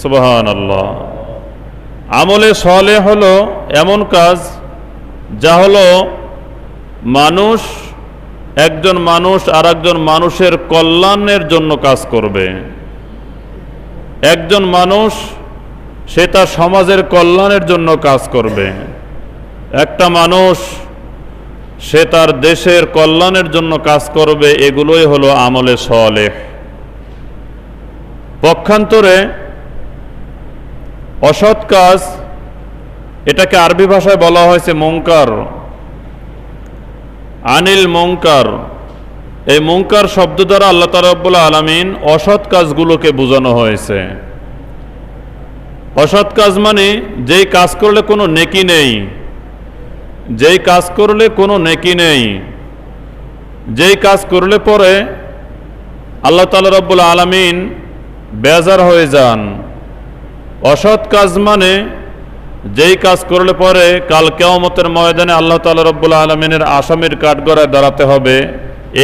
সুবাহান আল্লাহ আমলে সলে হলো এমন কাজ যা হলো মানুষ, একজন মানুষ আর একজন মানুষের কল্যাণের জন্য কাজ করবে। একজন মানুষ, সে তার সমাজের কল্যাণের জন্য কাজ করবে। একটা মানুষ, সে তার দেশের কল্যাণের জন্য কাজ করবে, এগুলোই হলো আমলে সলেহ পক্ষান্তরে অসৎ কাজ, এটাকে আরবি ভাষায় বলা হয়েছে মঙ্কার আনিল মঙ্কার এই মঙ্কার শব্দ দ্বারা আল্লাহ তারব্বুল আলমিন অসৎ কাজগুলোকে বোঝানো হয়েছে। অসৎ কাজ মানে যেই কাজ করলে কোনো নেকি নেই, যেই কাজ করলে কোনো নেকি নেই, যেই কাজ করলে পরে আল্লাহ তালা রব্বুল আলমিন বেজার হয়ে যান। অসৎ কাজ মানে যেই কাজ করলে পরে কাল কেয়ামতের ময়দানে আল্লাহ তালা রব্বুল আলমিনের আসামির কাঠগড়ায় দাঁড়াতে হবে।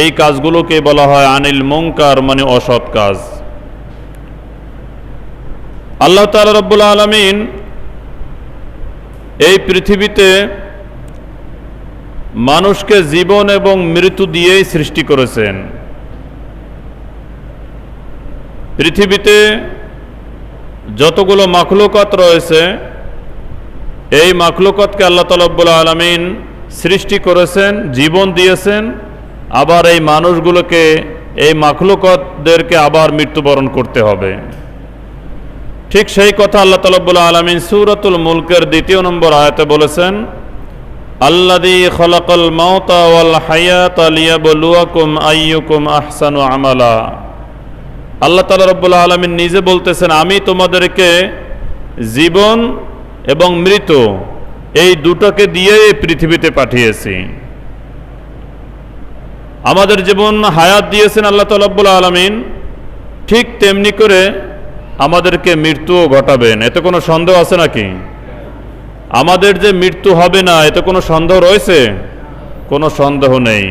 এই কাজগুলোকে বলা হয় আনিল মুঙ্কার মানে অসৎ কাজ। আল্লাহ তালা রব্বুল আলমিন এই পৃথিবীতে মানুষকে জীবন এবং মৃত্যু দিয়েই সৃষ্টি করেছেন। পৃথিবীতে যতগুলো মাখলুকত রয়েছে, এই মাখলুকতকে আল্লাহ তালব্বুল আলমিন সৃষ্টি করেছেন, জীবন দিয়েছেন, আবার এই মানুষগুলোকে, এই মাখলুকতদেরকে আবার মৃত্যুবরণ করতে হবে। ঠিক সেই কথা আল্লাহ তালব্বুল আলমিন সুরতুল মুলকের দ্বিতীয় নম্বর আয়াতে বলেছেন আল্লাদি খলাকল মাওতা ওয়াল হায়াত লিয়াবলুয়াকুম আইয়ুকুম আহসানু আমালা। আল্লাহ তালা রব্বুল্লা আলমিন নিজে বলতেছেন, আমি তোমাদেরকে জীবন এবং মৃত এই দুটোকে দিয়ে এই পৃথিবীতে পাঠিয়েছি। আমাদের জীবন হায়াত দিয়েছেন আল্লাহ তালাব্বুল আলমিন। ঠিক তেমনি করে আমাদেরকে মৃত্যুও ঘটাবেন। এতে কোনো সন্দেহ আছে নাকি? আমাদের যে মৃত্যু হবে না, এতে কোনো সন্দেহ রয়েছে? কোনো সন্দেহ নেই।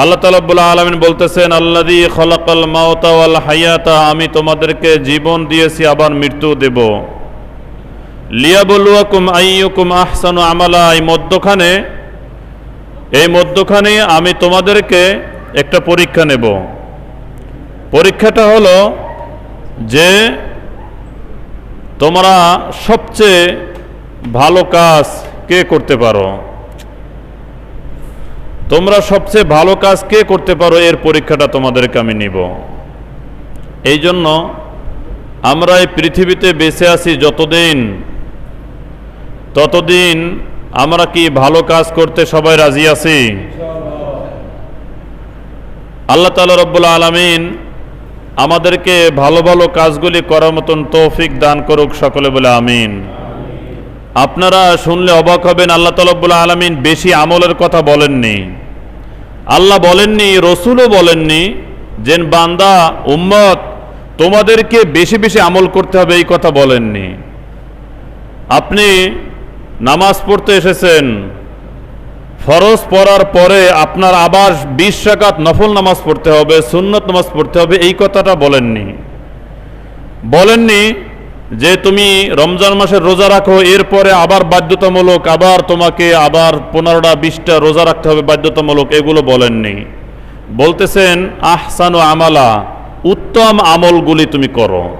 আল্লাহ তালাবুল্লাহ আলমিন বলতেছেন আল্লাদি খলাকাল মাওতা ওয়াল হায়াতা, আমি তোমাদেরকে জীবন দিয়েছি, আবার মৃত্যু দেব। লিয়াবলুয়াকুম আইয়ুকুম আহসানু আমালা। এই মধ্যখানে এই মধ্যখানে আমি তোমাদেরকে একটা পরীক্ষা নেব। পরীক্ষাটা হলো যে তোমরা সবচেয়ে ভালো কাজ কে করতে পারো? তোমরা সবচেয়ে ভালো কাজ কে করতে পারো? এর পরীক্ষাটা তোমাদেরকে আমি নিব। এই জন্য আমরা এই পৃথিবীতে বেঁচে আছি যতদিন, ততদিন আমরা কি ভালো কাজ করতে সবাই রাজি আছি? আল্লাহ তালা রব্বুল আলমিন আমাদেরকে ভালো ভালো কাজগুলি করার মতন তৌফিক দান করুক সকলে বলে আমিন। আপনারা শুনলে অবাক হবেন, আল্লাহ তালব্বুল আলমিন বেশি আমলের কথা বলেননি। আল্লাহ বলেননি, রসুলও বলেননি যে, বান্দা, উম্মত, তোমাদেরকে বেশি বেশি আমল করতে হবে, এই কথা বলেননি। আপনি নামাজ পড়তে এসেছেন, ফরজ পড়ার পরে আপনার আবার বিশ রাকাত নফল নামাজ পড়তে হবে, সুন্নত নামাজ পড়তে হবে, এই কথাটা বলেননি। বলেননি যে তুমি রমজান মাসের রোজা রাখো, এরপরে আবার বাধ্যতামূলক, আবার তোমাকে আবার পনেরোটা, বিশটা রোজা রাখতে হবে বাধ্যতামূলক, এগুলো বলেননি। বলতেছেন, আহসান আমালা, উত্তম আমলগুলি তুমি করো।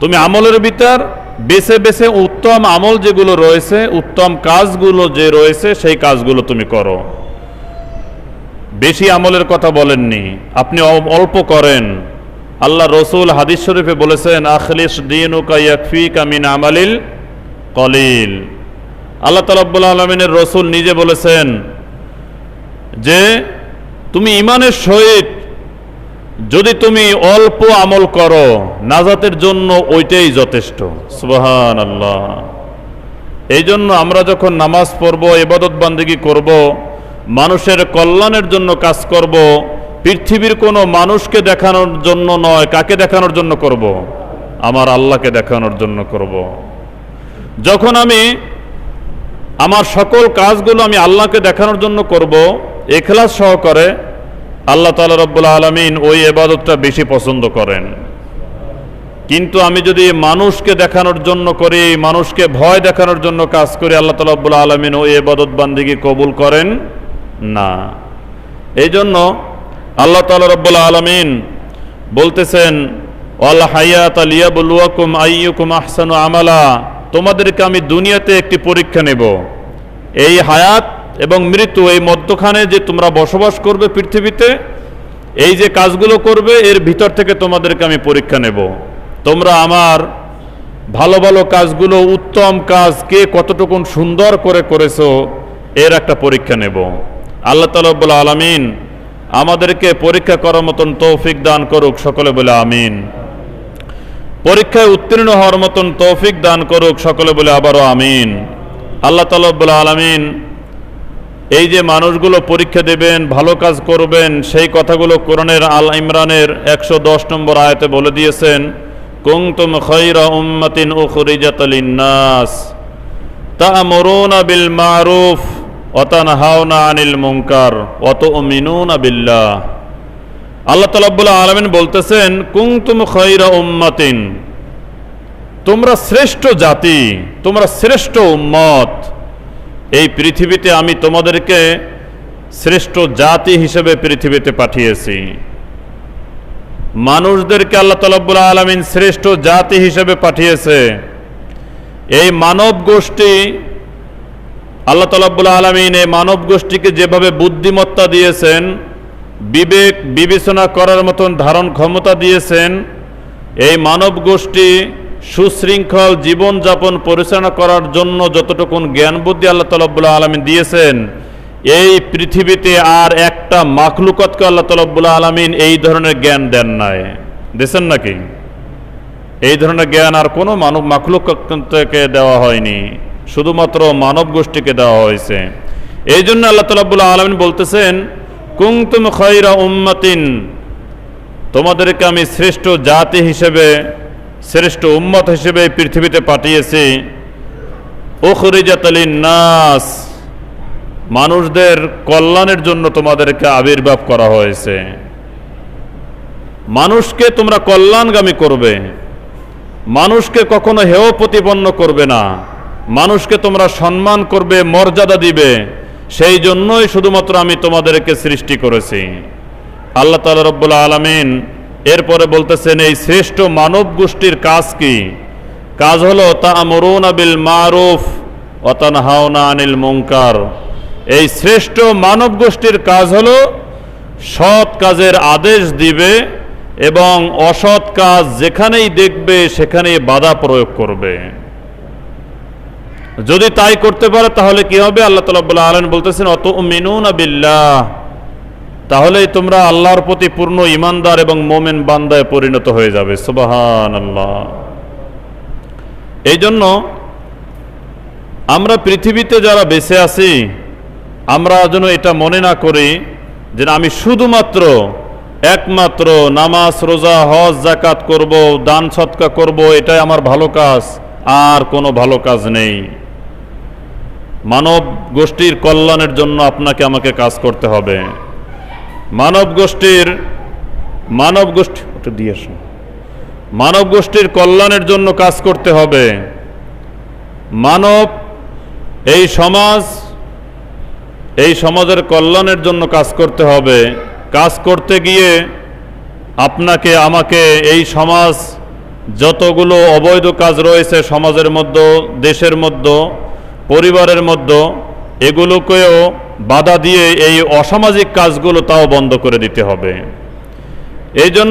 তুমি আমলের ভিতর বেছে বেছে উত্তম আমল যেগুলো রয়েছে, উত্তম কাজগুলো যে রয়েছে, সেই কাজগুলো তুমি করো। বেশি আমলের কথা বলেননি। আপনি অল্প করেন। আল্লাহ রসুল হাদিস শরীফে বলেছেন, আখলিস দিন কামিন আমালিল কলিল। আল্লাহ তালাব্বুল আলমিনের রসুল নিজে বলেছেন যে, তুমি ইমানের সহিত যদি তুমি অল্প আমল করো, নাজাতের জন্য ওইটাই যথেষ্ট। সুবাহান আল্লাহ এই জন্য আমরা যখন নামাজ পড়ব এবাদত বান্দিগি করব, মানুষের কল্যাণের জন্য কাজ করব পৃথিবীর কোনো মানুষকে দেখানোর জন্য নয়, কাকে দেখানোর জন্য করব। আমার আল্লাহকে দেখানোর জন্য করব। যখন আমি আমার সকল কাজগুলো আমি আল্লাহকে দেখানোর জন্য করব, এখলাস সহকারে আল্লাহ তালা রব্বুল আলমিন ওই এবাদতটা বেশি পছন্দ করেন কিন্তু আমি যদি মানুষকে দেখানোর জন্য করি, মানুষকে ভয় দেখানোর জন্য কাজ করি, আল্লাহ তালা রব্বুল আলমিন ওই এবাদত বান্দিকে কবুল করেন না এই জন্য আল্লাহ তালা রব্বুল আলমিন বলতেছেন অল হায়াত আলিয়া বলুয়াকুম আইয়ুকুম আহসানু আমালা। তোমাদেরকে আমি দুনিয়াতে একটি পরীক্ষা নেব। এই হায়াত এবং মৃত্যু এই মধ্যখানে যে তোমরা বসবাস করবে পৃথিবীতে, এই যে কাজগুলো করবে, এর ভিতর থেকে তোমাদেরকে আমি পরীক্ষা নেব। তোমরা আমার ভালো ভালো কাজগুলো, উত্তম কাজ কে কতটুকুন সুন্দর করে করেছ, এর একটা পরীক্ষা নেব। আল্লাহ তালবুল আলমিন আমাদেরকে পরীক্ষা করার মতন তৌফিক দান করুক সকলে বলে আমিন। পরীক্ষায় উত্তীর্ণ হওয়ার মতন তৌফিক দান করুক সকলে বলে আবারও আমিন। আল্লাহ তালবুল আলমিন এই যে মানুষগুলো পরীক্ষা দেবেন, ভালো কাজ করবেন, সেই কথাগুলো কোরআনের আল ইমরানের একশো দশ নম্বর আয়তে বলে দিয়েছেন কুংতুম খৈরা উম্মাতিন উখরিজাত লিন্নাস, তা'মুরুনা বিল মারুফ ওয়া তানহাউনা আনিল মুনকার ওয়া তু'মিনুনা বিল্লাহ। আল্লাহ রাব্বুল আলামিন বলতেছেন কুংতুম খৈরা উম্মাতিন। তোমরা শ্রেষ্ঠ জাতি, তোমরা শ্রেষ্ঠ উম্মত। এই পৃথিবীতে আমি তোমাদেরকে শ্রেষ্ঠ জাতি হিসেবে পৃথিবীতে পাঠিয়েছি। মানুষদেরকে আল্লাহ তালাবুল আলমিন শ্রেষ্ঠ জাতি হিসেবে পাঠিয়েছে। এই মানব গোষ্ঠী আল্লাহ তালাবুল আলমিন এই মানব গোষ্ঠীকে যেভাবে বুদ্ধিমত্তা দিয়েছেন, বিবেক বিবেচনা করার মতন ধারণ ক্ষমতা দিয়েছেন, এই মানব গোষ্ঠী সুশৃঙ্খল জীবনযাপন পরিচালনা করার জন্য যতটুকুন জ্ঞান বুদ্ধি আল্লাহ তালাবুল্লাহ আলমিন দিয়েছেন, এই পৃথিবীতে আর একটা মাখলুকতকে আল্লাহ তালাবুল্লাহ আলমিন এই ধরনের জ্ঞান দেন নাই। দিয়েছেন নাকি? এই ধরনের জ্ঞান আর কোনো মানব মাখলুক দেওয়া হয়নি। শুধুমাত্র মানব গোষ্ঠীকে দেওয়া হয়েছে। এই জন্য আল্লাহ তালাবুল্লাহ আলমিন বলতেছেন কুংতুম খৈরা উম্মাতিন, তোমাদেরকে আমি শ্রেষ্ঠ জাতি হিসেবে, শ্রেষ্ঠ উম্মত হিসেবে পৃথিবীতে পাঠিয়েছি। ওখরিজাতালিন নাস মানুষদের কল্যাণের জন্য তোমাদেরকে আবির্ভাব করা হয়েছে। মানুষকে তোমরা কল্যাণগামী করবে। মানুষকে কখনো হেয় প্রতিপন্ন করবে না। মানুষকে তোমরা সম্মান করবে, মর্যাদা দিবে। সেই জন্যই শুধুমাত্র আমি তোমাদেরকে সৃষ্টি করেছি। আল্লাহ তালা রব্বুল আলমিন এরপরে বলতেছেন, এই শ্রেষ্ঠ মানব গোষ্ঠীর কাজ কি? কাজ হলো তা আমরুন আবিল মারুফ অতানহাওনা আনিল মুঙ্কার এই শ্রেষ্ঠ মানব গোষ্ঠীর কাজ হলো, সৎ কাজের আদেশ দিবে এবং অসৎ কাজ যেখানেই দেখবে সেখানেই বাধা প্রয়োগ করবে। যদি তাই করতে পারে, তাহলে কি হবে? আল্লাহ তালা আলন বলতেছেন অত মিনুন বিল্লাহ। তাহলেই তোমরা আল্লাহর প্রতি পূর্ণ ইমানদার এবং মোমেন বান্দায় পরিণত হয়ে যাবে। সুবাহান আল্লাহ এই জন্য আমরা পৃথিবীতে যারা বেঁচে আছি, আমরা যেন এটা মনে না করি যে আমি শুধুমাত্র একমাত্র নামাজ, রোজা, হজ জাকাত করব, দান, সৎকা করব, এটাই আমার ভালো কাজ, আর কোনো ভালো কাজ নেই। মানব গোষ্ঠীর কল্যাণের জন্য আপনাকে আমাকে কাজ করতে হবে। মানব গোষ্ঠীর, মানব গোষ্ঠী ওটা দিয়ে আসুন। মানব গোষ্ঠীর কল্যাণের জন্য কাজ করতে হবে। মানব, এই সমাজ, এই সমাজের কল্যাণের জন্য কাজ করতে হবে। কাজ করতে গিয়ে আপনাকে, আমাকে এই সমাজ, যতগুলো অবৈধ কাজ রয়েছে সমাজের মধ্যে, দেশের মধ্যে পরিবারের মধ্যে এগুলোকেও বাধা দিয়ে এই অসামাজিক কাজগুলো তাও বন্ধ করে দিতে হবে। এই জন্য